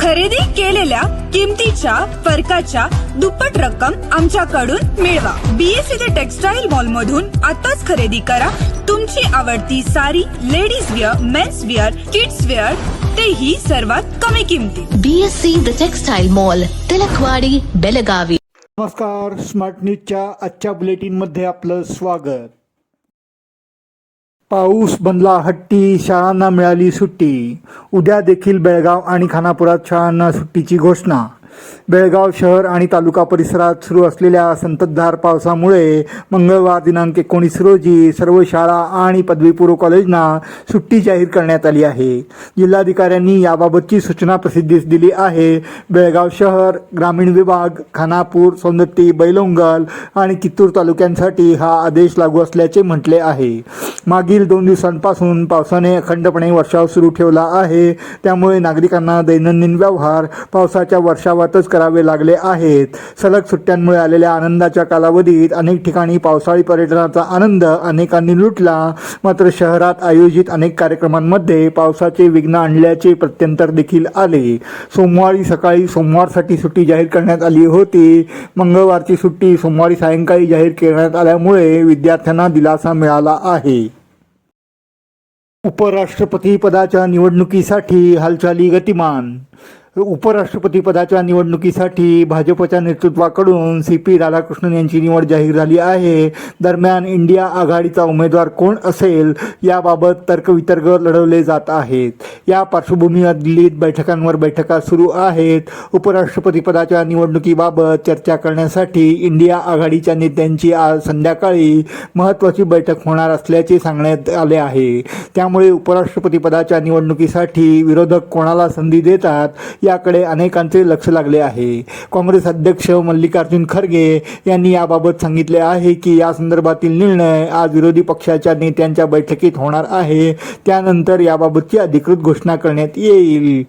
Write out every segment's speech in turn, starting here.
खरेदी केलेल्या किमतीच्या फरकाच्या दुप्पट रक्कम आमच्याकडून मिळवा. बीएससी ते टेक्सटाईल मॉल मधून आताच खरेदी करा. तुमची आवडती sari ladies wear men's wear kids wear तेही सर्वात कमी किमतीत. BSc The Textile Mall, Tilakwadi Belagavi. नमस्कार स्मार्ट न्यूजच्या आजच्या बुलेटिनमध्ये आपलं स्वागत. पाऊस बनला हट्टी शाळांना मिळाली सुट्टी. उद्या देखील बेळगाव आणि खानापुरात शाळांना सुट्टीची घोषणा बेळगाव शहर आणि तालुका परिसरात सुरू असलेल्या संततधार पावसामुळे मंगळवार दिनांक एकोणीस रोजी सर्व शाळा आणि पदवीपूर्व कॉलेजना सुट्टी जाहीर करण्यात आली आहे. जिल्हाधिकाऱ्यांनी याबाबतची सूचना प्रसिद्धीस दिली आहे. बेळगाव शहर ग्रामीण विभाग खानापूर सौंदत्ती बैलोंगल आणि कित्तूर तालुक्यांसाठी हा आदेश लागू असल्याचे म्हटले आहे. मागील दोन दिवसांपासून पावसाने अखंडपणे वर्षाव सुरू ठेवला आहे. त्यामुळे नागरिकांना दैनंदिन व्यवहार पावसाच्या वर्षावर वर्षावातच करावे लागले आहेत. सलग सुट्ट्यांमुळे आलेल्या आनंदाच्या कालावधीत अनेक ठिकाणी पावसाळी पर्यटनाचा आनंद अनेकांनी लुटला. मात्र शहरात आयोजित अनेक कार्यक्रमांमध्ये पावसाचे विघ्न आणल्याचे प्रत्यंतर देखील आले. सोमवारी सकाळी सोमवारसाठी सुट्टी जाहीर करण्यात आली होती. मंगळवारची सुट्टी सोमवारी सायंकाळी जाहीर करण्यात आल्यामुळे विद्यार्थ्यांना दिलासा मिळाला आहे. उपराष्ट्रपती पदाच्या निवडणुकीसाठी हालचाली गतिमान उपराष्ट्रपती पदाच्या निवडणुकीसाठी भाजपच्या नेतृत्वाकडून सी पी राधाकृष्णन यांची निवड जाहीर झाली आहे. दरम्यान इंडिया आघाडीचा उमेदवार कोण असेल याबाबत तर्कवितर्क लढवले जात आहेत. या पार्श्वभूमीवर दिल्लीत बैठकांवर बैठका सुरू आहेत. उपराष्ट्रपती पदाच्या निवडणुकीबाबत चर्चा करण्यासाठी इंडिया आघाडीच्या नेत्यांची आज संध्याकाळी महत्त्वाची बैठक होणार असल्याचे सांगण्यात आले आहे. त्यामुळे उपराष्ट्रपती पदाच्या निवडणुकीसाठी विरोधक कोणाला संधी देतात याकडे अनेकांचे लक्ष लागले आहे. काँग्रेस अध्यक्ष मल्लिकार्जुन खरगे यांनी याबाबत सांगितले आहे की या संदर्भातील निर्णय आज विरोधी पक्षाच्या नेत्यांच्या बैठकीत होणार आहे. त्यानंतर याबाबतची अधिकृत घोषणा करण्यात येईल.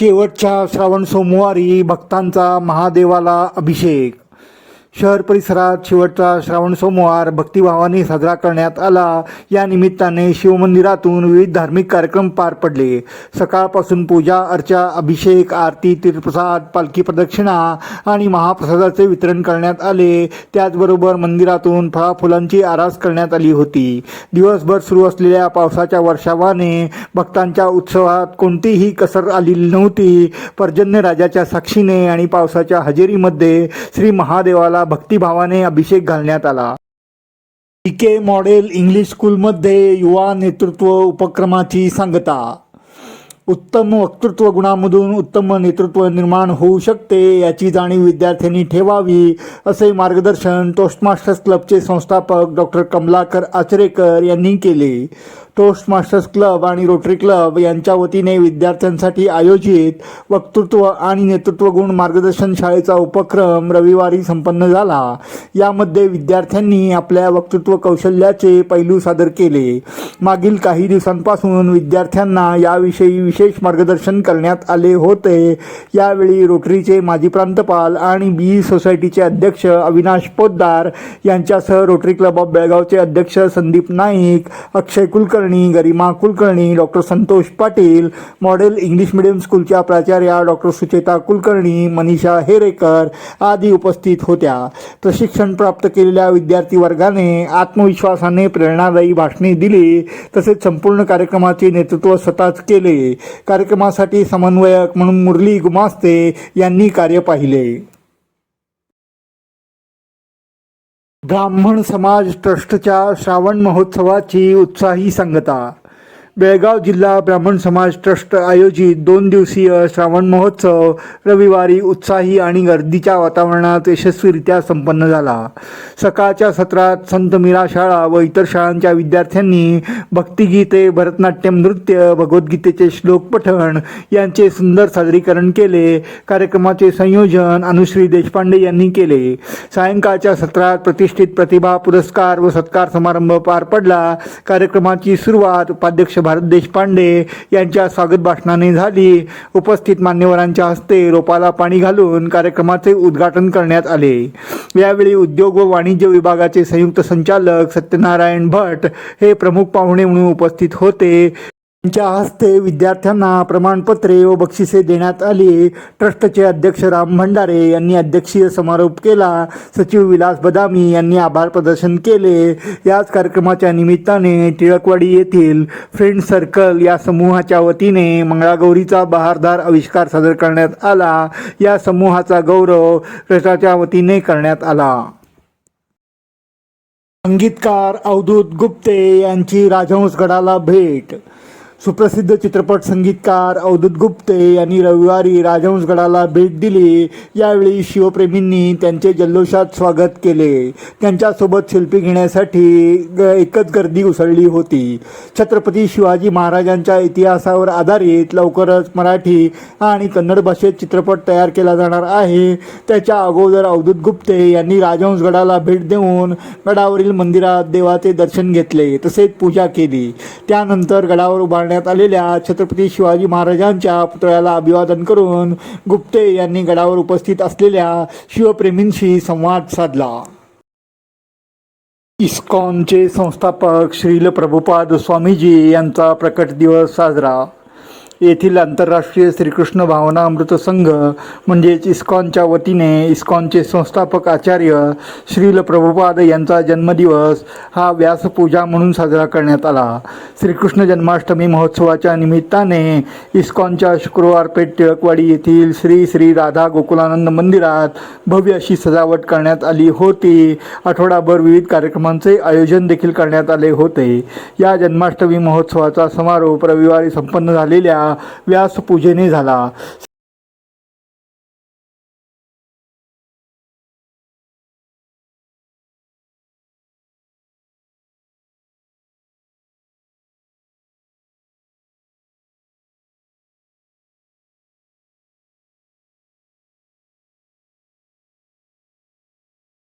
शेवटच्या श्रावण सोमवारी भक्तांचा महादेवाला अभिषेक शहर परिसरात शेवटचा श्रावण सोमवार भक्तिभावाने साजरा करण्यात आला. या निमित्ताने शिवमंदिरातून विविध धार्मिक कार्यक्रम पार पडले. सकाळपासून पूजा अर्चा अभिषेक आरती तीर्थप्रसाद पालखी प्रदक्षिणा आणि महाप्रसादाचे वितरण करण्यात आले. त्याचबरोबर मंदिरातून फळाफुलांची आरास करण्यात आली होती. दिवसभर सुरू असलेल्या पावसाच्या वर्षावाने भक्तांच्या उत्सवात कोणतीही कसर आलेली नव्हती. पर्जन्य राजाच्या साक्षीने आणि पावसाच्या हजेरीमध्ये श्री महादेवाला भक्तिभावाने अभिषेक घालण्यात आला. के मॉडेल इंग्लिश स्कूलमध्ये युवा नेतृत्व उपक्रमाची सांगता. उत्तम वक्तृत्व गुणामधून उत्तम नेतृत्व निर्माण होऊ शकते याची जाणीव विद्यार्थ्यांनी ठेवावी असे मार्गदर्शन टोस्टमास्टर्स क्लबचे संस्थापक डॉक्टर कमलाकर आचरेकर यांनी केले. टोस्ट मास्टर्स क्लब आणि रोटरी क्लब यांच्या वतीने विद्यार्थ्यांसाठी आयोजित वक्तृत्व आणि नेतृत्व गुण मार्गदर्शन शाळेचा उपक्रम रविवारी संपन्न झाला. यामध्ये विद्यार्थ्यांनी आपल्या वक्तृत्व कौशल्याचे पैलू सादर केले. मागील काही दिवसांपासून विद्यार्थ्यांना याविषयी विशेष मार्गदर्शन करण्यात आले होते. यावेळी रोटरीचे माजी प्रांतपाल आणि बी सोसायटीचे अध्यक्ष अविनाश पोद्दार यांच्यासह रोटरी क्लब ऑफ बेळगावचे अध्यक्ष Sandeep Naik Akshay Kulkarni Garima Kulkarni doctor Santosh Patil model English medium स्कूलच्या प्राचार्या डॉक्टर सुचेता कुलकर्णी मनीषा हेरेकर आदी उपस्थित होत्या. प्रशिक्षण प्राप्त केलेल्या विद्यार्थी वर्गाने आत्मविश्वासाने प्रेरणादायी भाषणे दिली तसेच संपूर्ण कार्यक्रमाचे नेतृत्व स्वतःच केले. कार्यक्रमासाठी समन्वयक म्हणून मुरली गुमास्ते यांनी कार्य पाहिले. ब्राह्मण समाज ट्रस्टच्या श्रावण महोत्सवाची उत्साही सांगता. बेळगाव जिल्हा ब्राह्मण समाज ट्रस्ट आयोजित दोन दिवसीय श्रावण महोत्सव रविवारी उत्साही आणि गर्दीच्या वातावरणात यशस्वीरित्या संपन्न झाला. सकाळच्या सत्रात संत मीरा शाळा व इतर शाळांच्या विद्यार्थ्यांनी भक्तिगीते भरतनाट्यम नृत्य भगवद्गीतेचे श्लोक पठण यांचे सुंदर सादरीकरण केले. कार्यक्रमाचे संयोजन अनुश्री देशपांडे यांनी केले. सायंकाळच्या सत्रात प्रतिष्ठित प्रतिभा पुरस्कार व सत्कार समारंभ पार पडला. कार्यक्रमाची सुरुवात उपाध्यक्ष भारत देशपांडे यांच्या स्वागत भाषणाने झाली. उपस्थित मान्यवरांच्या हस्ते रोपाला पाणी घालून कार्यक्रमाचे उद्घाटन करण्यात आले. यावेळी उद्योग व वाणिज्य विभागाचे संयुक्त संचालक सत्यनारायण भट हे प्रमुख पाहुणे म्हणून उपस्थित होते. त्यांच्या हस्ते विद्यार्थ्यांना प्रमाणपत्रे व बक्षिसे देण्यात आली. ट्रस्टचे अध्यक्ष राम भंडारे यांनी अध्यक्षीय समारोप केला. सचिव विलास बदामी यांनी आभार प्रदर्शन केले. याच कार्यक्रमाच्या निमित्ताने टिळकवाडी येथील फ्रेंड सर्कल या समूहाच्या वतीने मंगळागौरीचा बहारदार आविष्कार सादर करण्यात आला. या समूहाचा गौरव ट्रस्टाच्या वतीने करण्यात आला. संगीतकार अवधूत गुप्ते यांची राजहंसगडाला भेट सुप्रसिद्ध चित्रपट संगीतकार अवधूत गुप्ते यांनी रविवारी राजहंसगडाला भेट दिली. यावेळी शिवप्रेमींनी त्यांचे जल्लोषात स्वागत केले. त्यांच्यासोबत सेल्फी घेण्यासाठी एकच गर्दी उसळली होती. छत्रपती शिवाजी महाराजांच्या इतिहासावर आधारित लवकरच मराठी आणि कन्नड भाषेत चित्रपट तयार केला जाणार आहे. त्याच्या अगोदर अवधूत गुप्ते यांनी राजहंसगडाला भेट देऊन गडावरील मंदिरात देवाचे दर्शन घेतले तसेच पूजा केली. त्यानंतर गडावर करण्यात आलेल्या छत्रपती शिवाजी महाराजांच्या पुतळ्याला अभिवादन करून गुप्ते यांनी गडावर उपस्थित असलेल्या शिवप्रेमींशी संवाद साधला. इस्कॉनचे संस्थापक श्रील प्रभुपाद स्वामीजी यांचा प्रकट दिवस साजरा. येथील आंतरराष्ट्रीय श्रीकृष्ण भावना अमृत संघ म्हणजेच इस्कॉनच्या वतीने इस्कॉनचे संस्थापक आचार्य श्रील प्रभुपाद यांचा जन्मदिवस हा व्यासपूजा म्हणून साजरा करण्यात आला. श्रीकृष्ण जन्माष्टमी महोत्सवाच्या निमित्ताने इस्कॉनच्या शुक्रवार पेठ टिळकवाडी येथील श्री श्री राधा गोकुलानंद मंदिरात भव्य अशी सजावट करण्यात आली होती. आठवडाभर विविध कार्यक्रमांचे आयोजन देखील करण्यात आले होते. या जन्माष्टमी महोत्सवाचा समारोप रविवारी संपन्न झालेल्या व्यासपूजेने झाला.